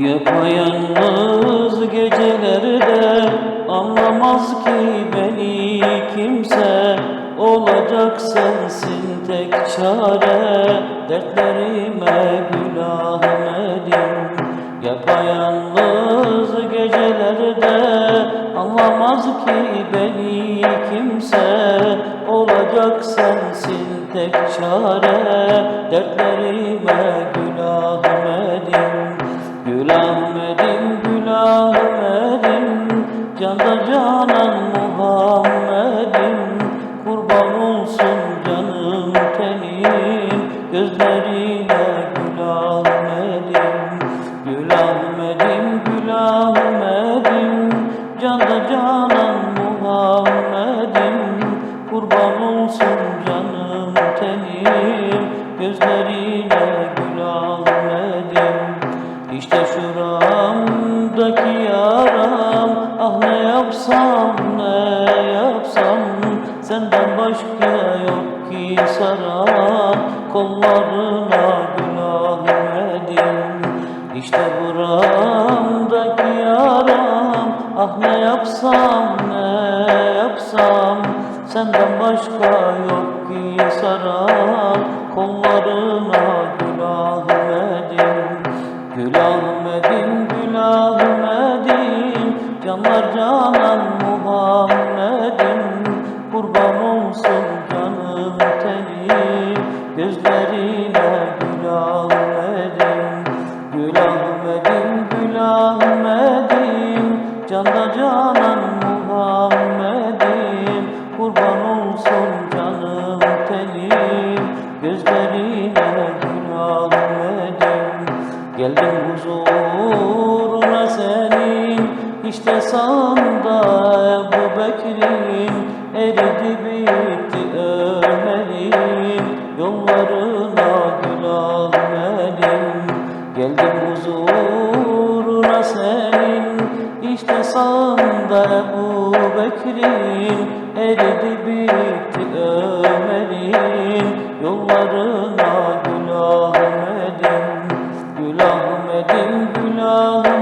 Yapayalnız gecelerde anlamaz ki beni kimse. Olacak sensin tek çare dertlerime gül Ahmet'im Yapayalnız gecelerde anlamaz ki beni kimse. Olacak sensin tek çare dertlerime gül Ahmet'im Gül Ahmet'im, Gül Ahmet'im Canda canan Muhammed'im. Kurban olsun canım tenim Gözlerine Gül Ahmet'im Gül Ahmet'im, Gül Ahmet'im Canda canan Muhammed'im. Kurban olsun canım tenim Gözlerine Gül Ahmet'im işte şuramdaki yapsam ne yapsam Senden başka yok ki saran Kollarına gül Ahmet'im İşte buramdaki yaram. Ah ne yapsam ne yapsam Senden başka yok ki saran Kollarına gül Canlar canan Muhammed'im Kurban olsun canım tenim Gözlerine Gül Ahmet'im Gül Ahmet'im, Gül Ahmet'im Canda canan Muhammed'im Kurban olsun canım tenim Gözlerine Gül Ahmet'im Geldim huzuruna senin işte sağında Ebu Bekir'in eridi bitti Ömer'in. Yollarına gül Ahmet'im Geldim huzuruna senin. İşte sağında Ebu Bekir'in eridi bitti Ömer'in. Yollarına gül Ahmet'im Gül Ahmet'im, Gül Ahmet'im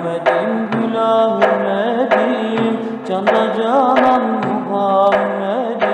Gül Ahmet'im, Gül Ahmet'im Canda canan Muhammed